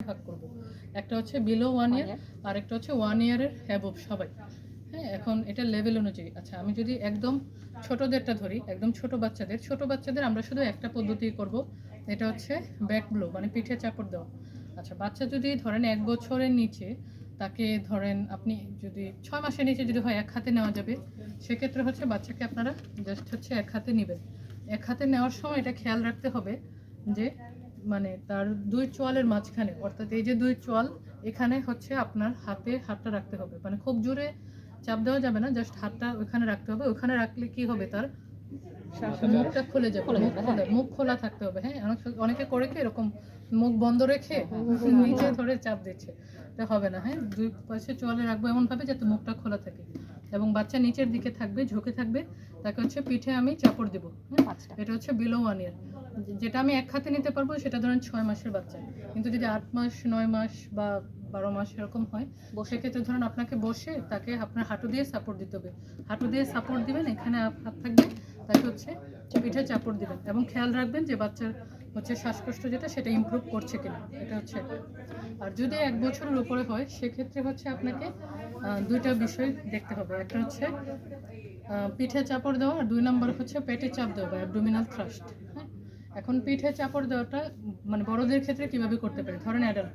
ভাগ করব। একটা হচ্ছে বিলো ওয়ান ইয়ার আর একটা হচ্ছে ওয়ান ইয়ারের অ্যাবভ সবাই। হ্যাঁ এখন এটা লেভেল অনুযায়ী। আচ্ছা আমি যদি একদম ছোটদেরটা ধরি একদম ছোট বাচ্চাদের ছোট বাচ্চাদের আমরা শুধু একটা পদ্ধতি করব। এটা হচ্ছে ব্যাক ব্লো মানে পিঠে চাপড় দেওয়া। আচ্ছা বাচ্চা যদি ধরেন এক বছরের নিচে তাকে ধরেন আপনি যদি ছয় মাসের নিচে যদি হয় এক হাতে নেওয়া যাবে। সেক্ষেত্রে হচ্ছে বাচ্চাকে আপনারা জাস্ট হচ্ছে এক হাতে নেবেন। এক হাতে নেওয়ার সময় এটা খেয়াল রাখতে হবে যে মানে তার দুই চোয়ালের মাঝখানে অর্থাৎ এই যে দুই চোয়াল এখানে হচ্ছে আপনার হাতে হাতটা রাখতে হবে। মানে খুব জোরে চাপ দেওয়া যাবে না জাস্ট হাতটা ওখানে রাখতে হবে। ওখানে রাখলে কি হবে তার? মুখটা খুলে যাবে মুখ খোলা মুখ খোলা থাকতে হবে। হ্যাঁ অনেক করে কি এরকম মুখ বন্ধ রেখে নিচে ধরে চাপ দিচ্ছে। হবে না হ্যাঁ? দুই পাশে চোয়ালে রাখব এমন ভাবে যাতে মুখটা খোলা থাকে। এবং বাচ্চা নিচের দিকে থাকবে ঝুঁকে থাকবে তাকে হচ্ছে পিঠে আমি চাপড় দিব হ্যাঁ? আচ্ছা। এটা হচ্ছে বিলো ওয়ান ইয়ার যেটা আমি এক হাতে নিতে পারব সেটা ধরেন ছয় মাসের বাচ্চা। কিন্তু যদি আট মাস নয় মাস বা বারো মাস এরকম হয় বসে। সেক্ষেত্রে ধরুন আপনাকে বসে তাকে আপনার হাঁটু দিয়ে সাপোর্ট দিতে হবে। হাঁটু দিয়ে সাপোর্ট দিবেন এখানে হাত থাকবে তাকে হচ্ছে পিঠে চাপড় দিবেন। এবং খেয়াল রাখবেন যে বাচ্চার হচ্ছে শ্বাসকষ্ট যেটা, সেটা ইম্প্রুভ করছে কিনা, এটা হচ্ছে আর যদি এক বছরের উপরে হয়, সেক্ষেত্রে হচ্ছে আপনাকে দুইটা বিষয় দেখতে হবে। একটা হচ্ছে পিঠে চাপড় দেওয়া, আর দুই নম্বর হচ্ছে পেটে চাপ দেওয়া অ্যাবডোমিনাল থ্রাস্ট হ্যাঁ? এখন পিঠে চাপড় দেওয়াটা মানে বড়দের ক্ষেত্রে কীভাবে করতে পারে? ধরেন অ্যাডাল্ট